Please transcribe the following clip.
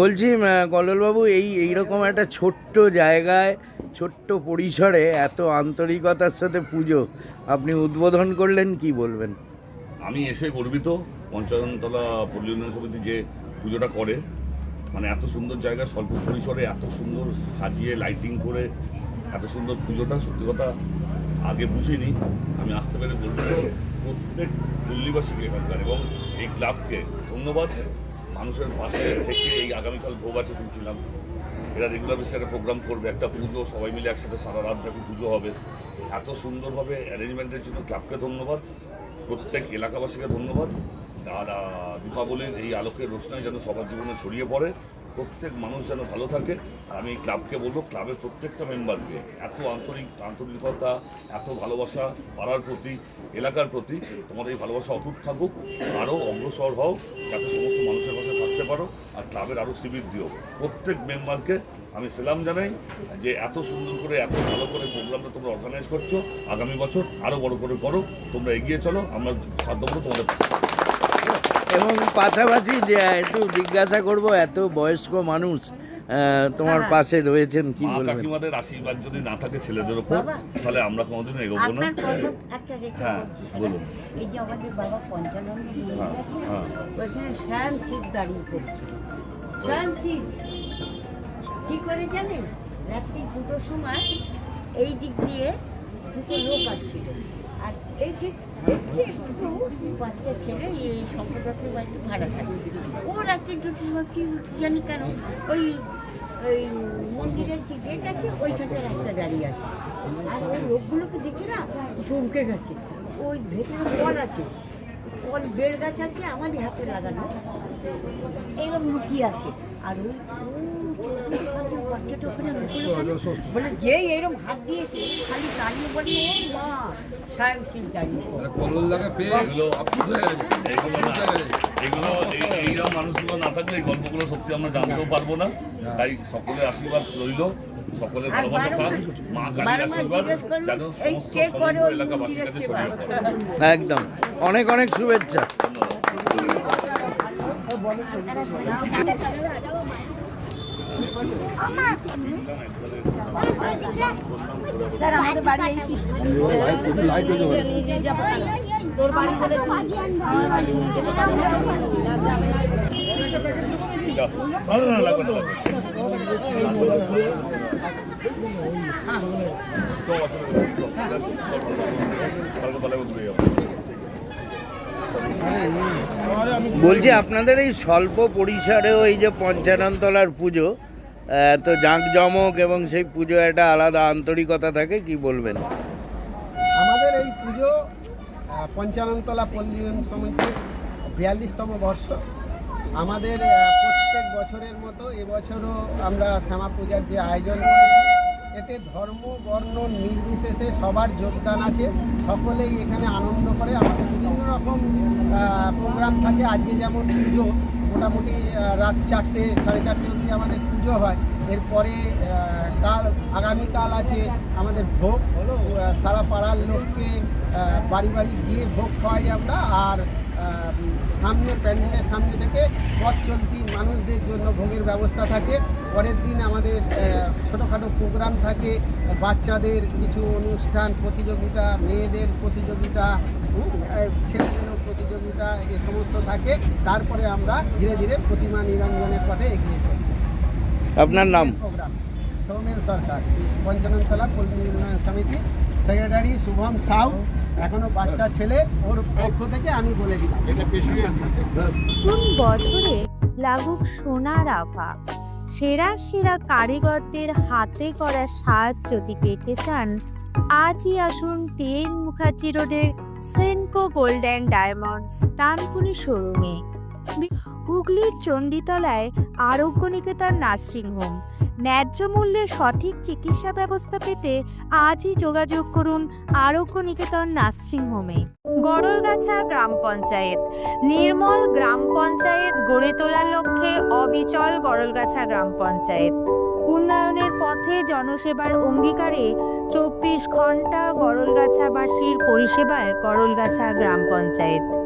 বলছি কল্লোলবাবু, এই এইরকম একটা ছোট্ট জায়গায়, ছোট্ট পরিসরে এত আন্তরিকতার সাথে পুজো, আপনি উদ্বোধন করলেন, কি বলবেন? আমি এসে গর্বিত পঞ্চায়নতলা পল্লী উন্নয়ন সমিতি যে পুজোটা করে মানে এত সুন্দর জায়গা, স্বল্প পরিসরে এত সুন্দর সাজিয়ে লাইটিং করে, এত সুন্দর পুজোটা, সত্যি কথা আগে বুঝিনি, আমি আসতে পেরে গর্বিত। প্রত্যেক পল্লীবাসীকে এখানকার এবং এই ক্লাবকে ধন্যবাদ। মানুষের পাশে থেকে এই আগামীকাল ভোগ আছে শুনছিলাম। এরা রেগুলার বেসে একটা প্রোগ্রাম করবে, একটা পুজো, সবাই মিলে একসাথে সারা রাত ব্যাপী পুজো হবে। এত সুন্দরভাবে অ্যারেঞ্জমেন্টের জন্য ক্লাবকে ধন্যবাদ, প্রত্যেক এলাকাবাসীকে ধন্যবাদ। আর দীপাবলির এই আলোকের রোশনায় যেন সবার জীবনে ছড়িয়ে পড়ে। প্রত্যেক মানুষ যেন ভালো থাকে আর আমি ক্লাবকে বলব, ক্লাবের প্রত্যেকটা মেম্বারকে এত আন্তরিক, আন্তরিকতা, এত ভালোবাসা পাড়ার প্রতি, এলাকার প্রতি, তোমাদের এই ভালোবাসা অটুট থাকুক আরও অগ্রসর হও, যাতে সমস্ত মানুষের পাশে থাকতে পারো, আর ক্লাবের আরও শ্রীবৃদ্ধি হোক প্রত্যেক মেম্বারকে আমি সেলাম জানাই যে এত সুন্দর করে, এত ভালো করে প্রোগ্রামটা তোমরা অর্গানাইজ করছ আগামী বছর আরও বড় করে করো, তোমরা এগিয়ে চলো, আমরা সাধ্যমতো তোমাদের। এবং পাশাপাশি যে একটু জিজ্ঞাসা করব এত বয়স্ক মানুষ তোমার পাশে রয়েছেন কি বলবেন? কাকিমাদের আশীর্বাদ যদি না থাকে ছেলেদের বাবা। তাহলে আমরা কোনোদিনও এগোবো না। আপনার কথা একটা রেখে হ্যাঁ, বলুন। এই যে আমাদের বাবা পঞ্চানন্দ মন্দির হ্যাঁ, হ্যাঁ। ওইখানে শিব দাঁড়িয়ে করছে। স্বয়ং শিব। কি করে জানেন? রাত্রি দুটোর সময় এই দিক দিয়ে দুটো লোক আসছিল। আর এই ঠিক দেখছি বাচ্চা ছেলে, এই সম্প্রদায়ের বাড়িতে ভাড়া থাকে। ও রাত্রি জানি কেন, ওই ওই মন্দিরের যে গেট আছে ওইখানটা রাস্তা দাঁড়িয়ে আছে। আর ওই লোকগুলোকে দেখে না চমকে গেছে। ওই ভেতরে কল আছে। কল বেড় গাছ আছে আমাদের হাতে লাগানো। এইরকম লুকিয়ে আছে। আর ওই বাচ্চাটা ওখানে বলে যেই এরকম হাত দিয়েছে খালি দাঁড়িয়ে বলে মা স্বয়ং শিব দাঁড়িয়ে পড়ে। লাগা পেয়ে এগুলো এগুলো এইরকম মানুষগুলো না থাকলে এই গল্পগুলো সত্যি আমরা জানতেও পারব না। তাই সকলের আশীর্বাদ রইল সকলের ভালোবাসা থাক মা কালীর আশীর্বাদ যেন সমস্ত কে করে সমগ্র ওই এলাকাবাসীর কাছে ছড়িয়ে পড়ে। একদম। অনেক অনেক শুভেচ্ছা। ধন্যবাদ। বলছি আপনাদের এই স্বল্প পরিসরেও এই যে পঞ্চাননতলার পুজো এত জাঁকজমক এবং সেই পুজো একটা আলাদা আন্তরিকতা থাকে, কি বলবেন? আমাদের এই পুজো পঞ্চাননতলা পল্লী সমিতির বিয়াল্লিশতম বর্ষ। আমাদের প্রত্যেক বছরের মতো এবছরও আমরা শ্যামা পূজার যে আয়োজন করেছি, এতে ধর্ম, বর্ণ নির্বিশেষে সবার যোগদান আছে। সকলেই এখানে আনন্দ করে। আমাদের বিভিন্ন রকম প্রোগ্রাম থাকে। আজকে যেমন পুজো মোটামুটি রাত চারটে, সাড়ে চারটে অবধি আমাদের পুজো হয়। এরপরে কাল, আগামীকাল আছে আমাদের ভোগ। সারা পাড়ার লোককে বাড়ি বাড়ি গিয়ে ভোগ খাওয়াই আমরা। আর সামনে প্যান্ডেলের সামনে থেকে পথ চলতি মানুষদের জন্য ভোগের ব্যবস্থা থাকে। পরের দিন আমাদের ছোটোখাটো প্রোগ্রাম থাকে। বাচ্চাদের কিছু অনুষ্ঠান প্রতিযোগিতা মেয়েদের প্রতিযোগিতা ছেলেদেরও প্রতিযোগিতা এ সমস্ত থাকে। তারপরে আমরা ধীরে ধীরে প্রতিমা নিরঞ্জনের পথে এগিয়ে চলি। আপনার নাম? প্রোগ্রাম সৌমেন সরকার পঞ্চাননতলা পল্লী উন্নয়ন সমিতি। সেক্রেটারি শুভম সাউ এখনও বাচ্চা ছেলে ওর পক্ষ থেকে আমি বলে দিলাম। নতুন বছরে লাগুক সোনার আভা। সেরা সেরা কারিগরদের হাতে করা স্বাদ যদি পেতে চান আজই আসুন টেন মুখার্জি রোডের সেনকো গোল্ড অ্যান্ড ডায়মন্ডস শোরুমে। হুগলির চণ্ডীতলায় আরোগ্য নিকেতন নার্সিং হোম ন্যায্য মূল্যে সঠিক চিকিৎসা ব্যবস্থা পেতে আজই যোগাযোগ করুন আরোগ্য নিকেতন নার্সিং হোমে। গড়লগাছা গ্রাম পঞ্চায়েত। নির্মল গ্রাম পঞ্চায়েত গড়ে তোলার লক্ষ্যে অবিচল গড়লগাছা গ্রাম পঞ্চায়েত। উন্নয়নের পথে জনসেবার অঙ্গীকারে চব্বিশ ঘণ্টা গড়লগাছাবাসীর পরিষেবায় গড়লগাছা গ্রাম পঞ্চায়েত।